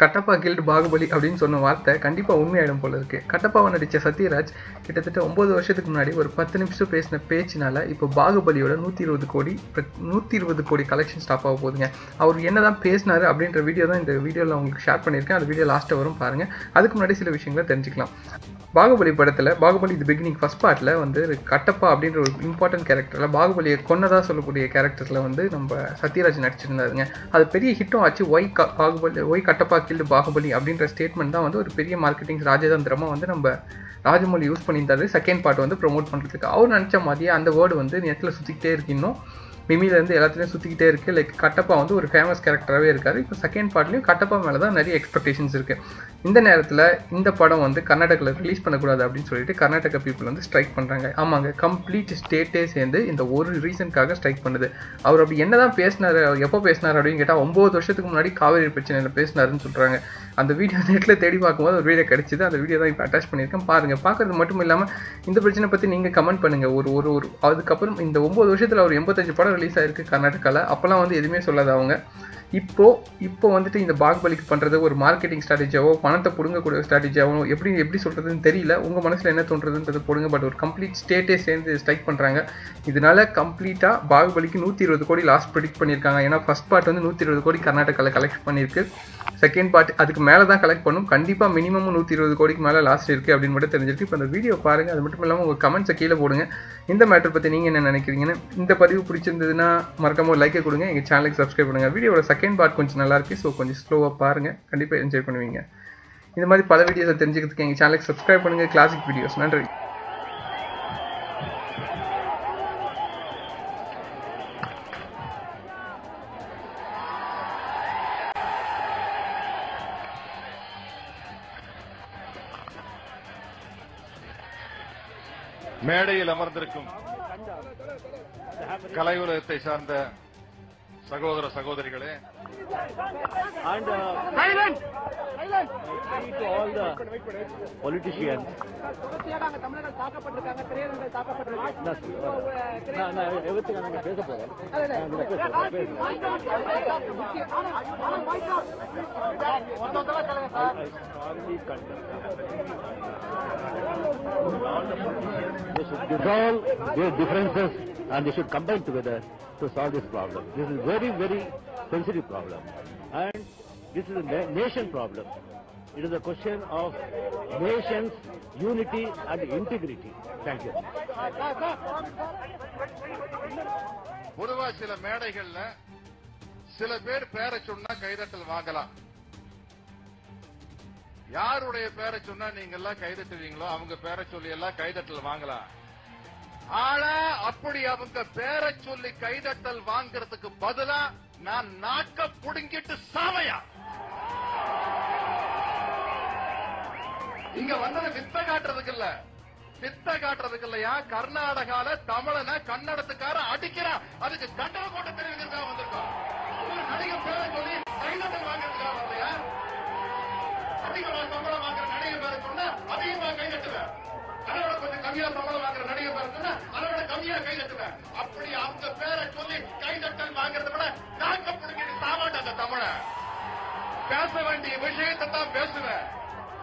Kattappa killed Baahubali அப்படின்னு சொன்ன வார்த்தை கண்டிப்பாக உண்மையாயிடும் போல இருக்கு. கட்டப்பாவை நடித்த சத்யராஜ் கிட்டத்தட்ட ஒம்பது வருஷத்துக்கு முன்னாடி ஒரு பத்து நிமிஷம் பேசின பேச்சினால இப்போ பாகுபலியோட நூற்றி இருபது கோடி நூற்றி இருபது கோடி கலெக்ஷன் ஸ்டாப் ஆக போகுதுங்க. அவர் என்னதான் பேசினாரு அப்படின்ற வீடியோ தான் இந்த வீடியோவில் உங்களுக்கு ஷேர் பண்ணியிருக்கேன். அந்த வீடியோ லாஸ்ட்டாக வரும் பாருங்கள் அதுக்கு முன்னாடி சில விஷயங்களை தெரிஞ்சுக்கலாம். பாகுபலி படத்தில் பாகுபலி தி பிகினிங் ஃபஸ்ட் பார்ட்டில் வந்து கட்டப்பா அப்படின்ற ஒரு இம்பார்ட்டன்ட் கேரக்டரில் பாகுபலியை கொன்னதாக சொல்லக்கூடிய கேரக்டரில் வந்து நம்ம சத்யராஜ் நடிச்சிருந்தாருங்க. அது பெரிய ஹிட்டும் ஆச்சு. ஒய் க பாகுபலி ஒய் கட்டப்பா கில்டு பாகுபலி அப்படின்ற ஸ்டேட்மெண்ட் தான் வந்து ஒரு பெரிய மார்க்கெட்டிங் ராஜதந்திரமாக வந்து நம்ம ராஜமௌலி யூஸ் பண்ணியிருந்தாரு. செகண்ட் பார்ட் வந்து ப்ரோமோட் பண்ணுறதுக்கு அவர் நினச்ச மாதிரியே அந்த வேர்டு வந்து நேரத்தில் சுற்றிக்கிட்டே இருக்கு இன்னும். மிமிலேருந்து எல்லாத்துலேயும் சுற்றிக்கிட்டே இருக்குது லைக் கட்டப்பா வந்து ஒரு ஃபேமஸ் கேரக்டராகவே இருக்கார். இப்போ செகண்ட் பார்ட்லேயும் கட்டப்பா மேலே தான் நிறைய எக்ஸ்பெக்டேஷன்ஸ் இருக்குது இந்த நேரத்தில் இந்த படம் வந்து கர்நாடகாவில் ரிலீஸ் பண்ணக்கூடாது அப்படின்னு சொல்லிட்டு கர்நாடகா பீப்புள் வந்து ஸ்ட்ரைக் பண்ணுறாங்க ஆமாங்க கம்ப்ளீட் ஸ்டேட்டே சேர்ந்து இந்த ஒரு ரீசனுக்காக ஸ்ட்ரைக் பண்ணுது. அவர் அப்படி என்ன தான் பேசினார் எப்போ பேசினார் அப்படின்னு கேட்டால் ஒம்பது வருஷத்துக்கு முன்னாடி காவேரி பிரச்சனையில் பேசினாருன்னு சொல்கிறாங்க அந்த வீடியோ நெட்டில் தேடி பார்க்கும்போது ஒரு வீடியோ கிடச்சிது. அந்த வீடியோ தான் இப்போ அட்டாச் பண்ணியிருக்கேன். பாருங்கள் பார்க்குறது மட்டும் இல்லாமல் இந்த பிரச்சனை பற்றி நீங்கள் கமெண்ட் பண்ணுங்கள் ஒரு ஒரு ஒரு அதுக்கப்புறம் இந்த ஒம்பது வருஷத்தில் ஒரு எண்பத்தஞ்சு படம் ரிலீஸ் ஆயிருக்கு கர்நாடகாவில் அப்போல்லாம் வந்து எதுவுமே சொல்லாது அவங்க. இப்போ இப்போ வந்துட்டு இந்த பாகுபலிக்கு பண்ணுறது ஒரு மார்க்கெட்டிங் ஸ்ட்ராட்டஜியாவோ பணத்தை பிடுங்கக்கூடிய ஸ்ட்ராட்டஜியாவோ எப்படி எப்படி சொல்கிறதுன்னு தெரியல. உங்கள் மனசில் என்ன தோன்றதுன்றது போடுங்க. பட் ஒரு கம்ப்ளீட் ஸ்டேட்டே சேர்ந்து ஸ்ட்ரைக் பண்ணுறாங்க இதனால கம்ப்ளீட்டாக பாகுபலிக்கு நூற்றி இருபது கோடி லாஸ்ட் ப்ரெடிக்ட் பண்ணியிருக்காங்க. ஏன்னா ஃபஸ்ட் பார்ட் வந்து நூற்றி இருபது கோடி கர்நாடகாவில் கலெக்ட் பண்ணியிருக்கு. செகண்ட் பார்ட் அதுக்கு மேலே தான் கலெக்ட் பண்ணும். கண்டிப்பாக மினிமம் நூற்றி இருபது கோடிக்கு மேலே லாஸ்ட் இருக்குது அப்படின்னு மட்டும் தெரிஞ்சிருக்கு. இப்போ அந்த வீடியோ பாருங்கள் அது மட்டும் இல்லாமல் உங்கள் கமெண்ட்ஸை கீழே போடுங்க. இந்த மேட்டர் பற்றி நீங்கள் என்ன நினைக்கிறீங்கன்னு இந்த பதிவு பிடிச்சிருந்ததுன்னா மறக்காம ஒரு லைக்கை கொடுங்க. எங்கள் சேனலுக்கு சப்ஸ்கிரைப் பண்ணுங்கள் வீடியோட செகண்ட் பார்ட் கொஞ்சம் நல்லா இருக்கு ஸோ கொஞ்சம் ஸ்லோவாக பாருங்கள் கண்டிப்பாக என்ஜாய் பண்ணுவீங்க. இந்த மாதிரி பல வீடியோஸை தெரிஞ்சுக்கிறதுக்கு எங்கள் சேனலுக்கு சப்ஸ்கிரைப் பண்ணுங்கள் கிளாசிக் வீடியோஸ் நன்றி. மேடையில் அமர்ந்திருக்கும் கலை உலகத்தை சார்ந்த சகோதர சகோதரிகளே and uh, to all the politicians. பேச நான். They should dissolve their differences and they should combine together to solve this problem. This is very, very sensitive problem. And this is a na- nation problem. It is a question of nation's unity and integrity. Thank you. பொதுவா சில மேடைகள்ல சில பேர் பேரை சொன்னா கைதட்டல் வாங்கலாம் யாருடைய பேரை சொன்னா நீங்க எல்லாம் கைதட்டுவீங்களோ அவங்க பேரை சொல்லி எல்லாம் கைதட்டல் வாங்கலாம் ஆனா அப்படி அவங்க பேரை சொல்லி கைதட்டல் வாங்குறதுக்கு பதிலா நான் நாக்க புடுங்கிட்டு சாவையா? இங்க வந்தது வித்த காட்டுறதுக்கு இல்ல. வித்த காட்டுறதுக்கு இல்லையா? கர்நாடகால தமிழனை கன்னடத்துக்கார அடிக்கிறான் அதுக்கு கண்டன கோட்டை தெரிவிக்கிறதுக்காக வந்திருக்கோம் நடிகர் பேரை சொல்லி கைதட்டல் வாங்குறதுக்காக வரலையா? அதிகமா சம்பளம் வாங்குற நடிகர் பேரை சொன்னா அதிகமா கைதட்டுவேன். அதோட கொஞ்சம் கம்மியா சம்பளம் வாங்குற நடிகர் பேரை சொன்னா அதோட கைதட்டுவேன் அப்படி அந்த பேரை சொல்லி கைதட்டல் வாங்குறத விட நாக்க புடுங்கிட்டு அந்த தமிழ. பேச வேண்டிய விஷயத்தை தான் பேசுவேன்.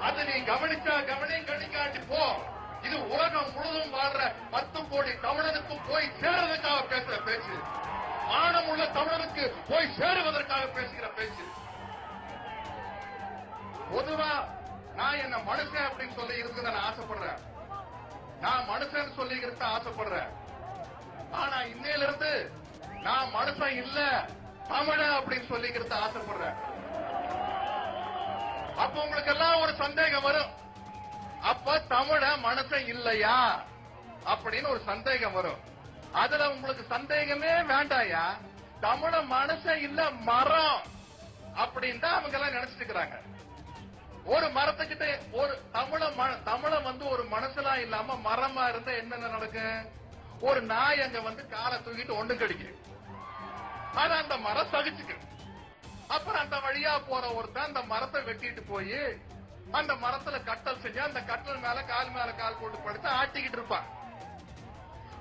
அது நீ கவனிச்சா கவனி கணிக்காட்டி போ. இது உலகம் முழுதும் வாழ்ற பத்து கோடி தமிழனுக்கும் போய் சேருவதற்காக பேசுற பேச்சு. ஆணம் உள்ள தமிழனுக்கு போய் சேருவதற்காக பேசுகிற பேச்சு. பொதுவா நான் என்ன மனுஷன் அப்படின்னு சொல்லி இருக்குதுன்னு நான் ஆசைப்படுறேன். நான் மனுஷன் சொல்லி இருக்க ஆசைப்படுறேன். ஆனா இன்னையில இருந்து நான் மனுஷன் இல்ல தமிழன் அப்படின்னு சொல்லிக்கிறது ஆசைப்படுறேன். அப்ப உங்களுக்கு எல்லாம் ஒரு சந்தேகம் வரும். அப்ப தமிழ மனுஷன் இல்லையா அப்படின்னு ஒரு சந்தேகம் வரும். அதுல உங்களுக்கு சந்தேகமே வேண்டாயா? தமிழ மனுஷன் இல்ல மரம் அப்படின்னு தான் அவங்க எல்லாம் நினைச்சிட்டு இருக்கிறாங்க ஒரு மரத்துக்கிட்ட ஒரு தமிழ ம- தமிழ வந்து ஒரு மனசுலாம் இல்லாம மரமா இருந்தா என்னென்ன நடக்கும்? ஒரு நாய் அங்க வந்து காலை தூக்கிட்டு ஒண்ணு கடிக்கு ஆனா அந்த மரம் சகிச்சுக்கு அப்புறம் அந்த வழியா போற ஒருத்தன் அந்த மரத்தை வெட்டிட்டு போய் அந்த மரத்துல கட்டல் செஞ்சு அந்த கட்டல் மேல கால் மேல கால் போட்டு படுத்து ஆட்டிக்கிட்டு இருப்பான்.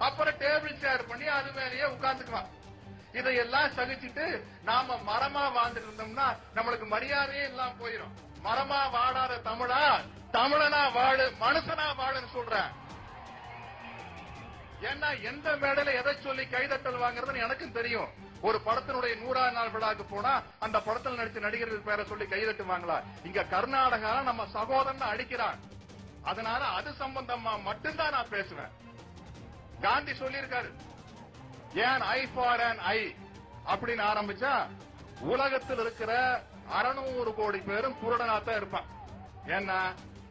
அப்புறம் டேபிள் சேர் பண்ணி அது மேலேயே உட்கார்ந்துக்குவான். இதையெல்லாம் சகிச்சுட்டு நாம மரமா வாழ்ந்துட்டு இருந்தோம்னா நம்மளுக்கு மரியாதையே இல்லாம போயிடும் மரமா வாழாத தமிழா தமிழனா வாழு மனுஷனா வாழுன்னு சொல்றேன். ஏன்னா எந்த மேடையில எதை சொல்லி கைதட்டல் வாங்குறதுன்னு எனக்கும் தெரியும். ஒரு படத்தினுடைய நூறாவது நாள் விழாக்கு போனா அந்த படத்தில் நடிச்ச நடிகர்கள் பேரை சொல்லி கைதட்டுவாங்களா? இங்க கர்நாடகா நம்ம சகோதரன் அடிக்கிறான். அதனால அது சம்பந்தமா மட்டும்தான் நான் பேசுவேன். காந்தி சொல்லியிருக்காரு. ஏன் ஐ ஃபார் அண்ட் ஐ அப்படின்னு ஆரம்பிச்சா உலகத்தில் இருக்கிற அறுநூறு கோடி பேரும் குருடனாத்தான் இருப்பான். ஏன்னா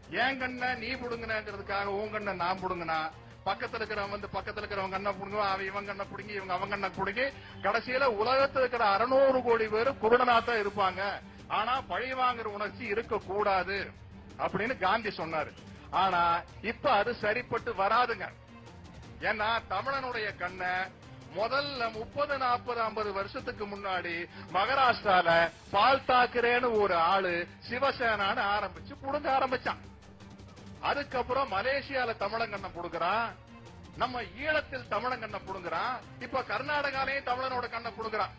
என் கண்ண நீ புடுங்கினங்கிறதுக்காக உன் கண்ண நான் புடுங்கினா பக்கத்துல இருக்கிறவங்க வந்து பக்கத்துல இருக்கிறவங்க கண்ணை புடுங்குவான் அவன் இவன் கண்ணை புடுங்கி இவங்க அவங்க கண்ணை புடுங்கி கடைசியில உலகத்துல இருக்கிற அறுநூறு கோடி பேர் குருடனாத்தான் இருப்பாங்க. ஆனா பழி வாங்குற உணர்ச்சி இருக்க கூடாது அப்படின்னு காந்தி சொன்னாரு. ஆனா இப்ப அது சரிப்பட்டு வராதுங்க. ஏன்னா தமிழனுடைய கண்ணை முதல்ல முப்பது நாற்பது ஐம்பது வருஷத்துக்கு முன்னாடி மகாராஷ்டிரால பால் தாக்கரேன்னு ஒரு ஆளு சிவசேனான்னு ஆரம்பிச்சு புடுங்க ஆரம்பிச்சான். அதுக்கப்புறம் மலேசியால தமிழங்கண்ணை புடுங்குறான். நம்ம ஈழத்தில் தமிழங்கண்ணை புடுங்குறான். இப்ப கர்நாடகாலையும் தமிழனோட கண்ணை புடுங்குறான்.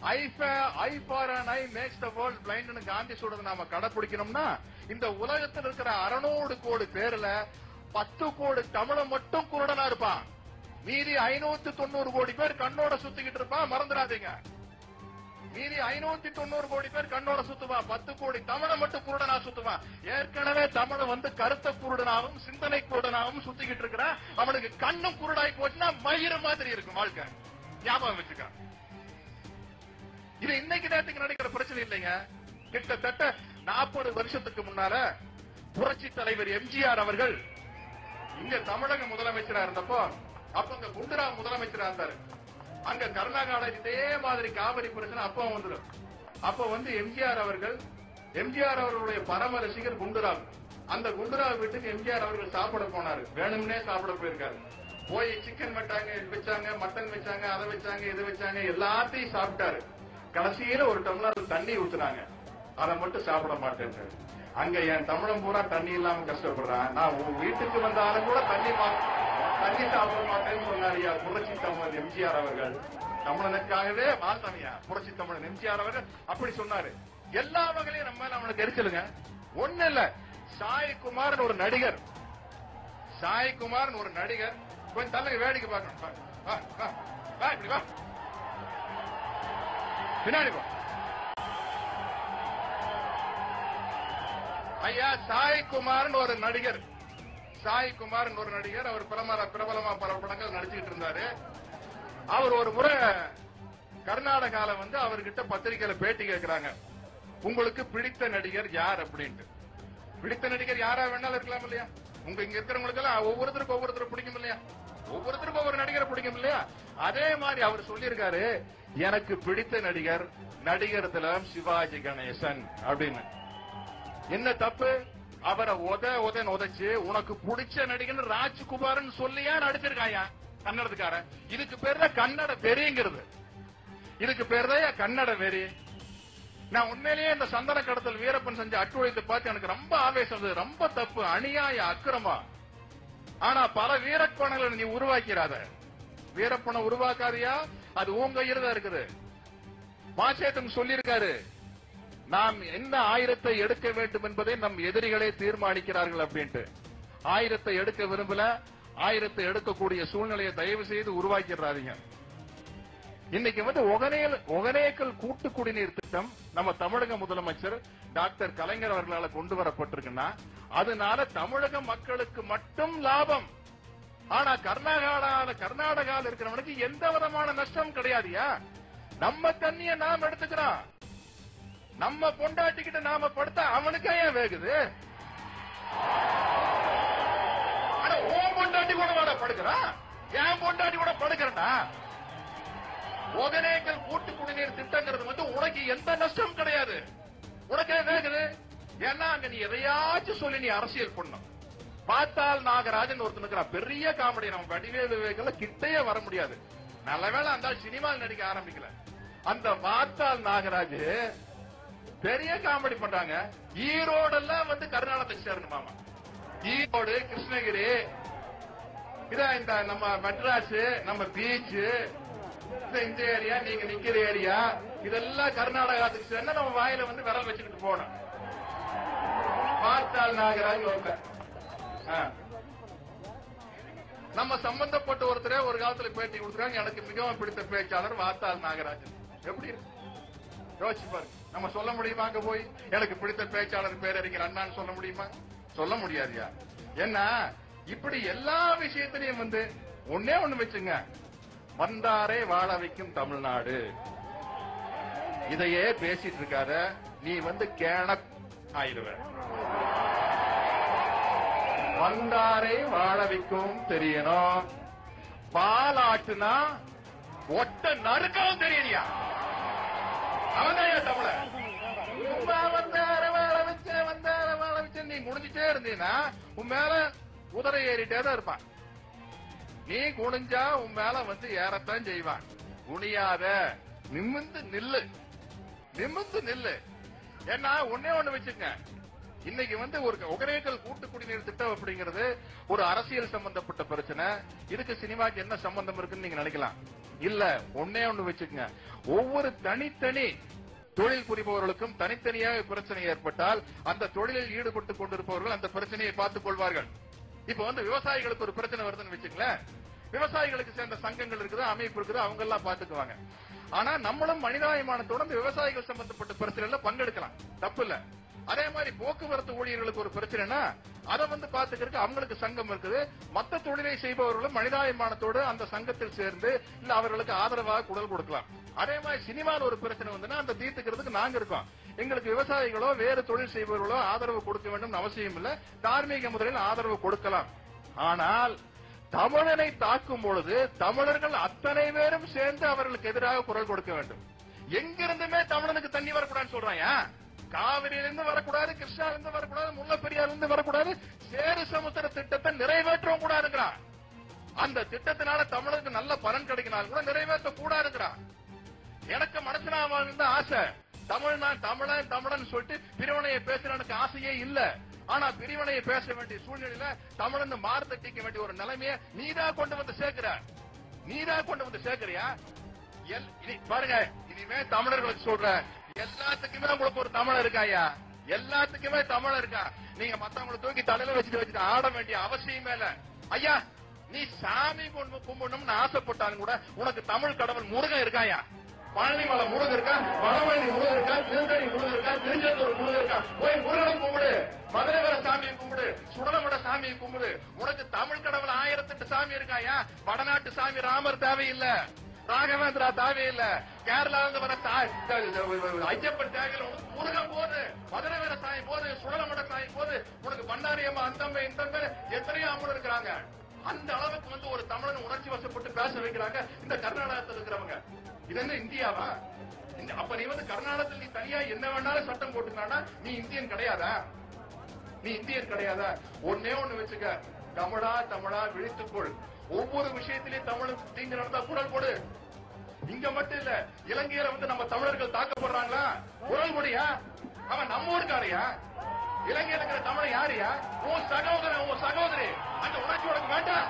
Eye eye for and eye makes the world பிளைண்ட்னு Gandhi சொல்றது நாம கடைபிடிக்கணும்னா இந்த உலகத்தில் இருக்கிற அறுநூறு கோடி பேர்ல பத்து கோடி தமிழன் மட்டும் குருடனா இருப்பான். மீதி ஐநூத்தி தொண்ணூறு கோடி பேர் கண்ணோட சுத்திக்கிட்டு இருப்பான். மறந்துடாதீங்க. மீதி ஐநூத்தி தொண்ணூறு கோடி பேர் கண்ணோட சுத்துவான் பத்து கோடி தமிழை மட்டும் குருடனா சுத்துவான் ஏற்கனவே தமிழ் வந்து கருத்த குருடனாகவும் சிந்தனை குருடனாகவும் சுத்திக்கிட்டு இருக்கிறான் அவனுக்கு கண்ணும் குருடாய் போச்சுன்னா மயிறு மாதிரி இருக்கும் வாழ்க்கை. ஞாபகம் வச்சுக்க. இது இன்னைக்கு நேரத்துக்கு நடக்கிற பிரச்சனை இல்லைங்க. கிட்டத்தட்ட நாற்பது வருஷத்துக்கு முன்னால புரட்சி தலைவர் எம்ஜிஆர் அவர்கள் இங்க தமிழக முதலமைச்சரா இருந்தப்போ அப்ப இந்த குண்டுராவ் முதலமைச்சரா இருந்தாரு. அங்க கர்நாடகால இதே மாதிரி காவிரி பிரச்சனை அப்ப வந்துடும் அப்ப வந்து எம்ஜிஆர் அவர்கள் எம்ஜிஆர் அவர்களுடைய பரம ரசிகர் குண்டுராவ். அந்த குண்டுராவ் வீட்டுக்கு எம்ஜிஆர் அவர்கள் சாப்பிட போனாரு. வேணும்னே சாப்பிட போயிருக்காரு. போய் சிக்கன் வச்சாங்க வச்சாங்க மட்டன் வச்சாங்க அதை வச்சாங்க இது வச்சாங்க எல்லாத்தையும் சாப்பிட்டாரு. கடைசியில ஒரு டம்ளர் தண்ணி ஊத்துனாங்க. அதை மட்டும் சாப்பிட மாட்டேன் அங்க என் தமிழம் பூரா தண்ணி இல்லாம கஷ்டப்படுறான். நான் உன் வீட்டுக்கு வந்தாலும் கூட தண்ணி மா- தண்ணி சாப்பிட மாட்டேன்னு சொன்னாரியா புரட்சி தமிழர் எம்ஜிஆர் அவர்கள் தமிழனுக்காகவே வாசமையா புரட்சி தமிழன் எம்ஜிஆர் அவர்கள் அப்படி சொன்னாரு எல்லா வகையிலும் நம்ம மேல அவனுக்கு எரிச்சலுங்க ஒண்ணு இல்ல சாய் குமார்னு ஒரு நடிகர் சாய் குமார்னு ஒரு நடிகர் கொஞ்சம் தள்ளுங்க வேடிக்கை பார்க்கணும் வா, வா, வா, வா, பின்னாடி வா ஐயா சாய் குமார்னு ஒரு நடிகர். சாய் குமார்னு ஒரு நடிகர் அவர் பிரபல பிரபலமா பல படங்கள் நடிச்சுட்டு இருந்தாரு. அவர் ஒரு முறை கர்நாடகால வந்து அவர்கிட்ட பத்திரிகையில பேட்டி கேட்கிறாங்க உங்களுக்கு பிடித்த நடிகர் யார்? அப்படின்ட்டு. பிடித்த நடிகர் யாரா வேணாலும் இருக்கலாம் இல்லையா? உங்க இங்க இருக்கிறவங்களுக்கு எல்லாம் ஒவ்வொருத்தருக்கும் ஒவ்வொருத்தரும் பிடிக்கும் இல்லையா? ஒவ்வொருத்தருக்கும் ஒவ்வொரு நடிகரை பிடிக்கும் இல்லையா? அதே மாதிரி அவர் சொல்லியிருக்காரு எனக்கு பிடித்த நடிகர் நடிகர் திலம் சிவாஜி கணேசன். அப்படின்னு. என்ன தப்பு? அவரை உத உதன் உதைச்சு உனக்கு பிடிச்ச நடிகன் ராஜ்குமார்னு சொல்லியா நடிச்சிருக்காயா? கன்னடத்துக்காரன். இதுக்கு பேர் தான் கன்னட வெறிங்கிறது. இதுக்கு பேர் தான் கன்னட வெறி? நான் உண்மையிலேயே இந்த சந்தன கடத்தல் வீரப்பன் செஞ்ச அட்டுழைத்து பார்த்து எனக்கு ரொம்ப ஆவேசம் இருந்தது ரொம்ப தப்பு அநியாய அக்கிரமா ஆனா பல வீரப்பணங்களை நீ உருவாக்கிறாத. வீரப்பனை உருவாக்காதியா? அது உன் கையில தான் இருக்குது. மாசேத்தன் சொல்லியிருக்காரு. நாம் என்ன ஆயிரத்தை எடுக்க வேண்டும் என்பதை நம் எதிரிகளே தீர்மானிக்கிறார்கள் அப்படின்ட்டு. ஆயிரத்தை எடுக்க விரும்பல ஆயிரத்தை எடுக்கக்கூடிய சூழ்நிலையை தயவு செய்து உருவாக்கிடுறாதீங்க. இன்னைக்கு வந்து ஒகனேல் ஒகனேக்கல் கூட்டு குடிநீர் திட்டம் நம்ம தமிழக முதலமைச்சர் டாக்டர் கலைஞர் அவர்களால கொண்டு வரப்பட்டிருக்குன்னா அதனால தமிழக மக்களுக்கு மட்டும் லாபம். ஆனா கர்நாடகால கர்நாடகால இருக்கிறவனுக்கு எந்த விதமான நஷ்டம் கிடையாதுயா நம்ம தண்ணிய நாம் எடுத்துக்கிறோம். நம்ம பொண்டாட்டிக்கிட்ட நாம படுத்தா அவனுக்கு ஏன் வேகுது? ஆனா ஓ பொண்டாட்டி கூட வாட படுக்கிறான் என் பொண்டாட்டி கூட படுக்கிறா ஒகனேக்கல் கூட்டு குடிநீர் திட்டங்கிறது வந்து உனக்கு எந்த நஷ்டம் கிடையாது. உனக்கே வேகுது. ஏன்னா அங்க நீ எதையாச்சும் சொல்லி நீ அரசியல் பண்ணும் பார்த்தால் நாகராஜன் ஒருத்தனுக்கு பெரிய காமெடி. நம்ம வடிவேலு விவேகல கிட்டையே வர முடியாது. நல்ல வேலை அந்த சினிமாவில் நடிக்க ஆரம்பிக்கல. அந்த பார்த்தால் நாகராஜ் பெரிய காமெடி பண்றாங்க. ஈரோடெல்லாம் வந்து கர்நாடகத்தை சேரணுமாமா ஈரோடு கிருஷ்ணகிரி இதா இந்த நம்ம மெட்ராஸ் நம்ம பீச் இந்த ஏரியா நீங்க நிக்கிற ஏரியா இதெல்லாம் கர்நாடகாத்துக்கு சேர்ந்தா நம்ம வாயில வந்து விரல் வச்சுக்கிட்டு போனோம் பார்த்தால் நாகராஜ் ஒருத்தர் நம்ம சம்பந்தப்பட்ட ஒருத்தரே ஒரு காலத்துல பேட்டி கொடுத்துருக்காங்க எனக்கு மிகவும் பிடித்த பேச்சாளர் வாத்தாள் நாகராஜன். எப்படி இருக்கு? யோசிச்சு பாருங்க. நம்ம சொல்ல முடியுமா அங்க போய்? எனக்கு பிடித்த பேச்சாளர் பேரறிஞர் அண்ணான்னு சொல்ல முடியுமா? சொல்ல முடியாதுயா? ஏன்னா இப்படி எல்லா விஷயத்திலையும் வந்து ஒன்னே ஒண்ணு வச்சுங்க. வந்தாரே வாழ வைக்கும் தமிழ்நாடு. இதையே பேசிட்டு இருக்காத நீ வந்து கேண ஆயிடுவ. வந்தாரை வாழ வைக்கும் தெரியணும். பாலாட்டுனா ஒட்ட நறுக்கவும் தெரியலையா அவன் தமிழ வந்தார வந்தார நீ முடிஞ்சிட்டே இருந்தீன்னா உன் மேல குதிரை ஏறிட்டே தான் இருப்பான். நீ குனிஞ்சா உன் மேல வந்து ஏறத்தான் செய்வான். குனியாத நிமிந்து நில்லு. நிமிந்து நில்லு. ஏன்னா ஒன்னே ஒண்ணு வச்சுங்க இன்னைக்கு வந்து ஒரு ஒகரேக்கல் கூட்டு குடிநீர் திட்டம் அப்படிங்கிறது ஒரு அரசியல் சம்பந்தப்பட்ட பிரச்சனை. இதுக்கு சினிமாக்கு என்ன சம்பந்தம் இருக்குன்னு நீங்க நினைக்கலாம். இல்ல ஒன்னே ஒண்ணு வச்சுக்கங்க. ஒவ்வொரு தனித்தனி தொழில் புரிபவர்களுக்கும் தனித்தனியாக பிரச்சனை ஏற்பட்டால் அந்த தொழிலில் ஈடுபட்டு கொண்டிருப்பவர்கள் அந்த பிரச்சனையை பார்த்துக் கொள்வார்கள். இப்ப வந்து விவசாயிகளுக்கு ஒரு பிரச்சனை வருதுன்னு வச்சுங்களேன் விவசாயிகளுக்கு சேர்ந்த சங்கங்கள் இருக்குது அமைப்பு இருக்குது அவங்க எல்லாம் பாத்துக்குவாங்க ஆனா நம்மளும் மனிதாபிமானத்தோட தொடர்ந்து விவசாயிகள் சம்பந்தப்பட்ட பிரச்சனைல பங்கெடுக்கலாம். தப்பு இல்லை. அதே மாதிரி போக்குவரத்து ஊழியர்களுக்கு ஒரு பிரச்சனைனா அதை வந்து பாத்துக்கிறதுக்கு அவங்களுக்கு சங்கம் இருக்குது. மத்த தொழிலை செய்பவர்களும் மனிதாபிமானத்தோடு அந்த சங்கத்தில் சேர்ந்து இல்ல அவர்களுக்கு ஆதரவாக குரல் கொடுக்கலாம். அதே மாதிரி சினிமாவில் ஒரு பிரச்சனை வந்துன்னா அந்த தீர்த்துக்கிறதுக்கு நாங்க இருக்கோம். எங்களுக்கு விவசாயிகளோ வேறு தொழில் செய்பவர்களோ ஆதரவு கொடுக்க வேண்டும் அவசியம் இல்ல. தார்மீக முதலில் ஆதரவு கொடுக்கலாம். ஆனால் தமிழனை தாக்கும் பொழுது தமிழர்கள் அத்தனை பேரும் சேர்ந்து அவர்களுக்கு எதிராக குரல் கொடுக்க வேண்டும். எங்கிருந்துமே தமிழனுக்கு தண்ணி வரக்கூடாதுன்னு சொல்றாங்க காவிரியிலிருந்து வரக்கூடாது கிருஷ்ணாலிருந்து வரக்கூடாது முல்லை வரக்கூடாது சேரு சமுத்திர திட்டத்தை நிறைவேற்றவும் கூடாதுங்கிறான் அந்த திட்டத்தினால தமிழருக்கு நல்ல பலன் கிடைக்கினாலும் கூட நிறைவேற்ற கூடாதுங்கிறான் எனக்கு மனசுல ஆசை. தமிழ் நான் தமிழன் தமிழன் சொல்லிட்டு பிரிவினையை பேசுற எனக்கு ஆசையே இல்ல. ஆனா பிரிவினையை பேச வேண்டிய சூழ்நிலையில தமிழன் மாறுதட்டிக்க வேண்டிய ஒரு நிலைமையை நீதான் கொண்டு வந்து சேர்க்கிற. நீதான் கொண்டு வந்து சேர்க்கிறியா? எல்- இனி- பாருங்க இனிமே தமிழர்களுக்கு சொல்றேன் எல்லாத்துக்குமே உங்களுக்கு ஒரு தமிழ் இருக்காயா எல்லாத்துக்குமே தமிழ் இருக்கா? நீங்க மத்தவங்களை தூக்கி தலையில வச்சுட்டு வச்சுட்டு ஆட வேண்டிய அவசியமே இல்ல. ஐயா நீ சாமி கொண்டு கும்பிடணும்னு ஆசைப்பட்டாலும் கூட உனக்கு தமிழ் கடவுள் முருகன் இருக்காயா பழனிமலை முருகன் இருக்கா? பழமணி முருகன் இருக்கா? திருத்தணி முருகன் இருக்கா? திருச்செந்தூர் முருகன் இருக்கா? போய் முருகனை கும்பிடு. மதுரைவர சாமியை கும்பிடு. சுடலமட சாமியை கும்பிடு. உனக்கு தமிழ் கடவுள் ஆயிரத்தெட்டு சாமி இருக்காயா வடநாட்டு சாமி ராமர் தேவையில்லை. ராகவேந்திரா தாவி இல்ல இருந்து வர தா- ஐயப்பன் தேவையில் உனக்கு முருகன் போது மதுரை வேற சாமி போது சுழலமட சாமி போது உனக்கு பண்டாரியம்மா அந்தம்மை இந்த எத்தனையோ அம்மன் இருக்கிறாங்க. அந்த அளவுக்கு வந்து ஒரு தமிழன் உணர்ச்சி வசப்பட்டு பேச வைக்கிறாங்க இந்த கர்நாடகத்தில் இருக்கிறவங்க. இது என்ன இந்தியாவா? அப்ப நீ வந்து கர்நாடகத்தில் நீ தனியா என்ன வேணாலும் சட்டம் போட்டுக்கலாம்னா நீ இந்தியன் கிடையாதா? நீ இந்தியன் கிடையாதா? ஒன்னே ஒண்ணு வச்சுக்க. தமிழா தமிழா விழித்துக்கொள். ஒவ்வொரு விஷயத்திலையும் தமிழ் தீங்கு நடந்தா குரல் கொடு. இங்க மட்டும் இல்ல இலங்கையில வந்து நம்ம தமிழர்கள் தாக்கப்படுறாங்களா? குரல் கொடியா? அவன் நம்ம ஊருக்காரையா? இலங்கையில இருக்கிற தமிழ் யாரையா? உன் சகோதரன் உன் சகோதரி. அந்த உணர்ச்சி உனக்கு வேண்டாம்.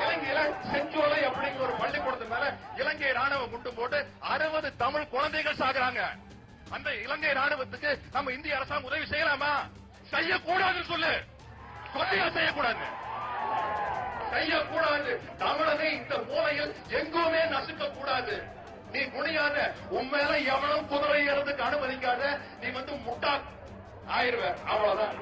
இலங்கையில செஞ்சோலை அப்படிங்கிற ஒரு பள்ளிக்கூடத்து மேல இலங்கை ராணுவம் குண்டு போட்டு அறுபது தமிழ் குழந்தைகள் சாகுறாங்க. அந்த இலங்கை ராணுவத்துக்கு நம்ம இந்திய அரசாங்கம் உதவி செய்யலாமா? செய்யக்கூடாதுன்னு சொல்லு. சொல்லியா செய்யக்கூடாது. செய்யக்கூடாது தமிழனை இந்த மூலையில் எங்குமே நசுக்க கூடாது நீ குனியாத உன் மேல எவனும் குதிரை ஏறதுக்கு அனுமதிக்காத நீ வந்து முட்டா ஆயிருவ. அவ்வளவுதான்.